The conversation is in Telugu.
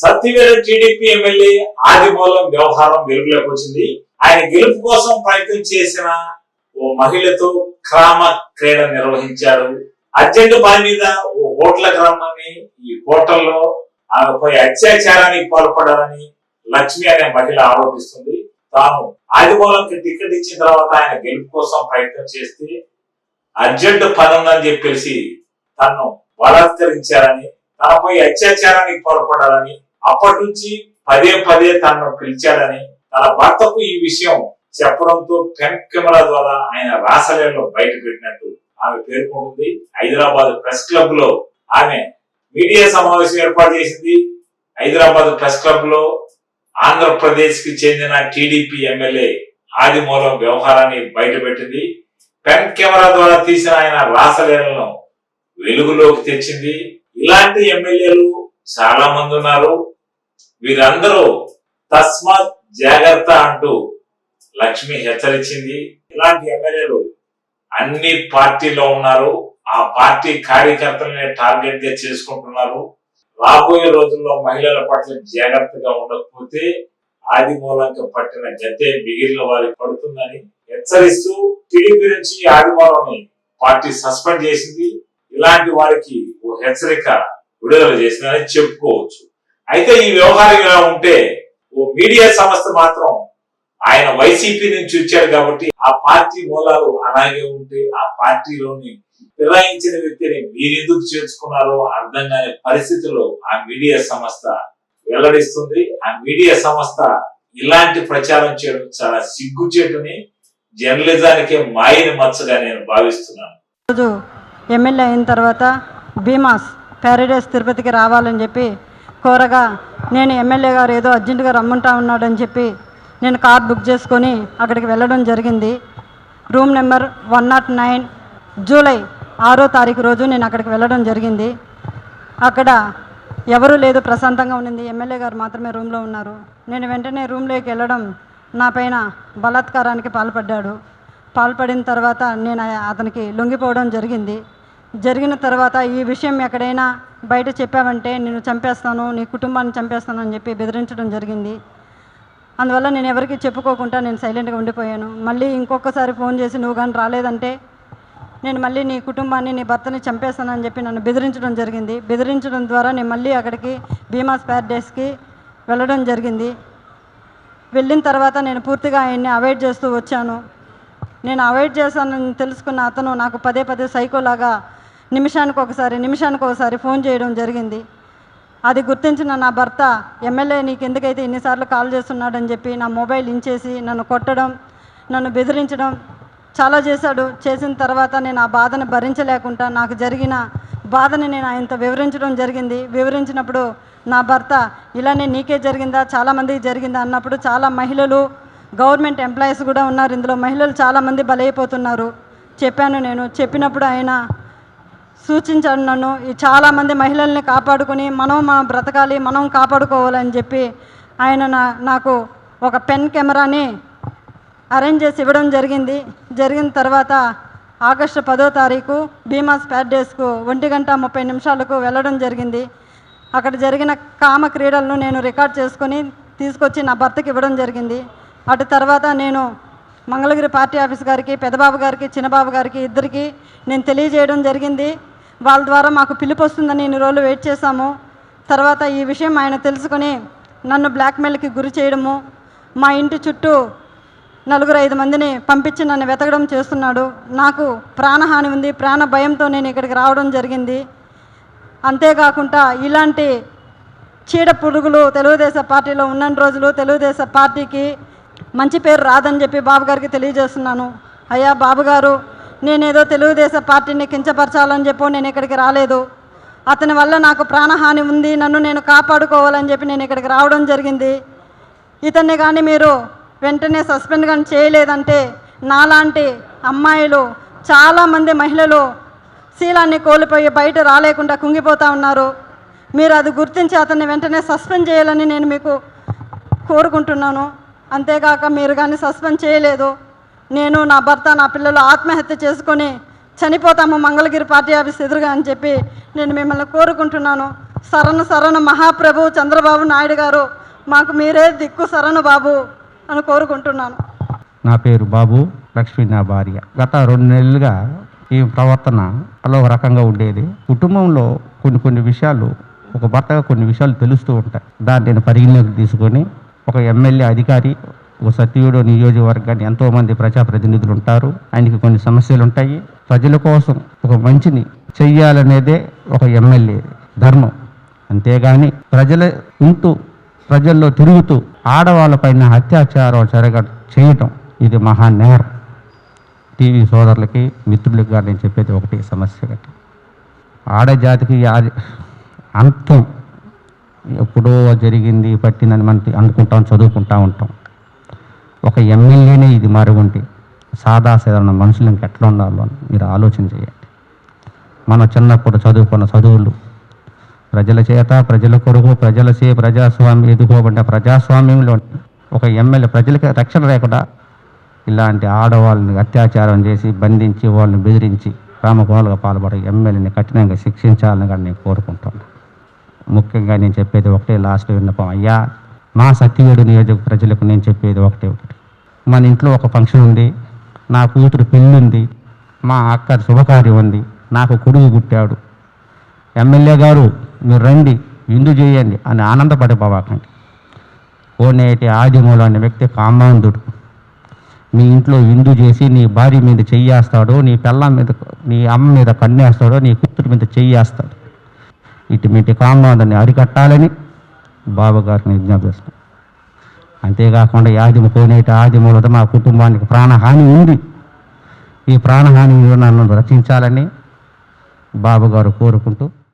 సత్యవేద టీడీపీ ఎమ్మెల్యే ఆదిమూలం వ్యవహారం వెలుగులోకి వచ్చింది. ఆయన గెలుపు కోసం ప్రయత్నం చేసిన ఓ మహిళతో క్రామ క్రీడ నిర్వహించాడు. అర్జెంట్ పని మీద ఓ హోటల్కి రమ్మని ఈ హోటల్లో ఆమెపై అత్యాచారానికి పాల్పడాలని లక్ష్మి అనే మహిళ ఆరోపిస్తుంది. తాను ఆదిమూలంకి టికెట్ ఇచ్చిన తర్వాత ఆయన గెలుపు కోసం ప్రయత్నం చేస్తే అర్జెంట్ పని ఉందని చెప్పేసి తను బలాత్కరించారని తనపై అత్యాచారానికి పాల్పడాలని అప్పటి నుంచి పదే పదే తనను పిలిచాడని తన భర్తకు ఈ విషయం చెప్పడంతో పెన్ కెమెరా ద్వారా ఆయన రాసలేలో బయట పెట్టినట్టు ఆమె పేర్కొంటుంది. హైదరాబాద్ ప్రెస్ క్లబ్లో ఆమె మీడియా సమావేశం ఏర్పాటు చేసింది. హైదరాబాద్ ప్రెస్ క్లబ్లో ఆంధ్రప్రదేశ్కి చెందిన టీడీపీ ఎమ్మెల్యే ఆదిమూలం వ్యవహారాన్ని బయటపెట్టింది. పెన్ కెమెరా ద్వారా తీసిన ఆయన రాసలేలను వెలుగులోకి తెచ్చింది. ఇలాంటి ఎమ్మెల్యేలు చాలా మంది ఉన్నారు. వీరందరూ తస్మాత్ జాగ్రత్త అంటూ లక్ష్మి హెచ్చరించింది. ఇలాంటి ఎమ్మెల్యేలు అన్ని పార్టీలో ఉన్నారు. ఆ పార్టీ కార్యకర్తలనే టార్గెట్గా చేసుకుంటున్నారు. రాబోయే రోజుల్లో మహిళల పట్ల జాగ్రత్తగా ఉండకపోతే ఆది మూలంగా పట్టిన గద్దె మిగిలిన వారికి పడుతుందని హెచ్చరిస్తూ టీడీపీ నుంచి ఆదిమూలని పార్టీ సస్పెండ్ చేసింది. ఇలాంటి వారికి ఓ హెచ్చరిక విడుదల చేసిందని చెప్పుకోవచ్చు. అయితే ఈ వ్యవహారం ఇలా ఉంటే ఓ మీడియా సంస్థ మాత్రం ఆయన వైసీపీ నుంచి వచ్చాడు కాబట్టి ఆ పార్టీ మూలాలు అలాగే ఉంటే ఆ పార్టీలోని ఫిరాయించిన వ్యక్తిని మీరెందుకు చేర్చుకున్నారో అర్థం కాని పరిస్థితుల్లో ఆ మీడియా సంస్థ వెల్లడిస్తుంది. ఆ మీడియా సంస్థ ఇలాంటి ప్రచారం చేయడం చాలా సిగ్గుచేటుని జర్నలిజానికే మాయని మచ్చగా నేను భావిస్తున్నాను. రోజు ఎమ్మెల్యే అయిన తర్వాత భీమాస్ ప్యారడైస్ తిరుపతికి రావాలని చెప్పి కోరగా నేను ఎమ్మెల్యే గారు ఏదో అర్జెంటుగా రమ్మంటా ఉన్నాడని చెప్పి నేను కార్ బుక్ చేసుకొని అక్కడికి వెళ్ళడం జరిగింది. Room number one nought nine July ఆరో తారీఖు రోజు నేను అక్కడికి వెళ్ళడం జరిగింది. అక్కడ ఎవరు లేదు ప్రశాంతంగా ఉండింది. ఎమ్మెల్యే గారు మాత్రమే రూమ్లో ఉన్నారు. నేను వెంటనే రూమ్లోకి వెళ్ళడం నా పైన బలాత్కారానికి పాల్పడ్డాడు. పాల్పడిన తర్వాత నేను అతనికి లొంగిపోవడం జరిగింది. జరిగిన తర్వాత ఈ విషయం ఎక్కడైనా బయట చెప్పావంటే నేను చంపేస్తాను నీ కుటుంబాన్ని చంపేస్తాను అని చెప్పి బెదిరించడం జరిగింది. అందువల్ల నేను ఎవరికి చెప్పుకోకుండా నేను సైలెంట్గా ఉండిపోయాను. మళ్ళీ ఇంకొకసారి ఫోన్ చేసి నువ్వు కానీ రాలేదంటే నేను మళ్ళీ నీ కుటుంబాన్ని నీ భర్తని చంపేస్తానని చెప్పి నన్ను బెదిరించడం జరిగింది. బెదిరించడం ద్వారా నేను మళ్ళీ అక్కడికి భీమా స్పేర్ డేస్కి వెళ్ళడం జరిగింది. వెళ్ళిన తర్వాత నేను పూర్తిగా ఆయన్ని అవాయిడ్ చేస్తూ వచ్చాను. నేను అవాయిడ్ చేశానని తెలుసుకున్న అతను నాకు పదే పదే సైకోలాగా నిమిషానికి ఒకసారి నిమిషానికి ఒకసారి ఫోన్ చేయడం జరిగింది. అది గుర్తించిన నా భర్త ఎమ్మెల్యే నీకు ఎందుకైతే ఇన్నిసార్లు కాల్ చేస్తున్నాడని చెప్పి నా మొబైల్ ఇంచేసి నన్ను కొట్టడం నన్ను బెదిరించడం చాలా చేశాడు. చేసిన తర్వాత నేను ఆ బాధను భరించలేకుండా నాకు జరిగిన బాధని నేను ఆయనతో వివరించడం జరిగింది. వివరించినప్పుడు నా భర్త ఇలానే నీకే జరిగిందా? చాలామందికి జరిగిందా? అన్నప్పుడు చాలా మహిళలు గవర్నమెంట్ ఎంప్లాయీస్ కూడా ఉన్నారు. ఇందులో మహిళలు చాలామంది బలైపోతున్నారు. చెప్పాను నేను. చెప్పినప్పుడు ఆయన సూచించాడు నన్ను ఈ చాలామంది మహిళల్ని కాపాడుకొని మనం మనం బ్రతకాలి మనం కాపాడుకోవాలని చెప్పి ఆయన నా నాకు ఒక పెన్ కెమెరాని అరేంజ్ చేసి ఇవ్వడం జరిగింది. జరిగిన తర్వాత ఆగస్టు పదో తారీఖు భీమా స్పాట్ డేస్కు ఒంటి గంట ముప్పై నిమిషాలకు వెళ్ళడం జరిగింది. అక్కడ జరిగిన కామ క్రీడలను నేను రికార్డ్ చేసుకొని తీసుకొచ్చి నా భర్తకి ఇవ్వడం జరిగింది. అటు తర్వాత నేను మంగళగిరి పార్టీ ఆఫీస్ గారికి పెదబాబు గారికి చిన్నబాబు గారికి ఇద్దరికి నేను తెలియజేయడం జరిగింది. వాళ్ళ ద్వారా మాకు పిలుపు వస్తుందని ఇన్ని రోజులు వెయిట్ చేశాము. తర్వాత ఈ విషయం ఆయన తెలుసుకొని నన్ను బ్లాక్మెయిల్కి గురి చేయడము మా ఇంటి చుట్టూ నలుగురు ఐదు మందిని పంపించి నన్ను వెతకడం చేస్తున్నాడు. నాకు ప్రాణహాని ఉంది ప్రాణ భయంతో నేను ఇక్కడికి రావడం జరిగింది. అంతేకాకుండా ఇలాంటి చీడ పురుగులు తెలుగుదేశం పార్టీలో ఉన్న రోజులు తెలుగుదేశం పార్టీకి మంచి పేరు రాదని చెప్పి బాబు గారికి తెలియజేస్తున్నాను. అయ్యా బాబుగారు నేనేదో తెలుగుదేశం పార్టీని కించపరచాలని చెప్పి నేను ఇక్కడికి రాలేదు. అతని వల్ల నాకు ప్రాణహాని ఉంది నన్ను నేను కాపాడుకోవాలని చెప్పి నేను ఇక్కడికి రావడం జరిగింది. ఇతన్ని కానీ మీరు వెంటనే సస్పెండ్ కానీ చేయలేదంటే నాలాంటి అమ్మాయిలు చాలామంది మహిళలు శీలాన్ని కోల్పోయి బయట రాలేకుండా కుంగిపోతూ ఉన్నారు. మీరు అది గుర్తించి అతన్ని వెంటనే సస్పెండ్ చేయాలని నేను మీకు కోరుకుంటున్నాను. అంతేకాక మీరు కానీ సస్పెండ్ చేయలేదు. నేను నా భర్త నా పిల్లలు ఆత్మహత్య చేసుకొని చనిపోతాము మంగళగిరి పార్టీ ఆఫీస్ ఎదురుగా అని చెప్పి నేను మిమ్మల్ని కోరుకుంటున్నాను. శరణు శరణు మహాప్రభు చంద్రబాబు నాయుడు గారు మాకు మీరే దిక్కు శరణు బాబు అని కోరుకుంటున్నాను. నా పేరు బాబు లక్ష్మి నా భార్య. గత రెండు నెలలుగా ఈ ప్రవర్తన అలా ఒక రకంగా ఉండేది. కుటుంబంలో కొన్ని కొన్ని విషయాలు ఒక భర్తగా కొన్ని విషయాలు తెలుస్తూ ఉంటాయి. దాన్ని నేను పరిగణలోకి తీసుకొని ఒక ఎమ్మెల్యే అధికారి సత్యుడు నియోజకవర్గాన్ని ఎంతోమంది ప్రజాప్రతినిధులు ఉంటారు ఆయనకి కొన్ని సమస్యలు ఉంటాయి ప్రజల కోసం ఒక మంచిని చెయ్యాలనేదే ఒక ఎమ్మెల్యే ధర్మం. అంతేగాని ప్రజల ఉంటూ ప్రజల్లో తిరుగుతూ ఆడవాళ్ళపైన అత్యాచారం జరగ చేయటం ఇది మహా నేరం టీవీ సోదరులకి మిత్రులకి కానీ నేను చెప్పేది ఒకటి సమస్య గట్టి ఆడజాతికి ఆది అంతం ఎప్పుడో జరిగింది పట్టిందని మనం అనుకుంటాం చదువుకుంటా ఉంటాం. ఒక ఎమ్మెల్యేనే ఇది మరుగుంటే సాదాసాధారణ మనుషులు ఇంకెట్లా ఉండాలో అని మీరు ఆలోచన చేయండి. మనం చిన్నప్పుడు చదువుకున్న చదువులు ప్రజల చేత ప్రజల కొరకు ప్రజల చే ప్రజాస్వామ్యం ఎదుకోబడిన ప్రజాస్వామ్యంలో ఒక ఎమ్మెల్యే ప్రజలకి రక్షణ లేకుండా ఇలాంటి ఆడవాళ్ళని అత్యాచారం చేసి బంధించి వాళ్ళని బెదిరించి రామకోణాలుగా పాల్పడే ఎమ్మెల్యేని కఠినంగా శిక్షించాలని కానీ నేను కోరుకుంటున్నాను ముఖ్యంగా నేను చెప్పేది ఒకటే లాస్ట్ విన్నపం అయ్యా మా సత్యవేడు నియోజక ప్రజలకు నేను చెప్పేది ఒకటే ఒకటి. మన ఇంట్లో ఒక ఫంక్షన్ ఉంది. నా కూతురు పెళ్ళి ఉంది మా అక్క శుభకార్యం ఉంది నాకు కొడుకు పుట్టాడు. ఎమ్మెల్యే గారు మీరు రండి విందు చేయండి అని ఆనందపడిపోవాకండి కోనేటి ఆదిమూలు అనే వ్యక్తి కామాంధుడు. మీ ఇంట్లో విందు చేసి నీ భార్య మీద చెయ్యేస్తాడు నీ పిల్లం మీద నీ అమ్మ మీద కన్నేస్తాడో నీ కూతురు మీద చెయ్యేస్తాడు. మీటి కామాంధాన్ని అరికట్టాలని బాబు గారికి విజ్ఞప్తి అంతేకాకుండా ఈ కోనేటి ఆదిమూలతో మా కుటుంబానికి ప్రాణహాని ఉంది. ఈ ప్రాణహాని నన్ను రక్షించాలని బాబు గారు కోరుకుంటూ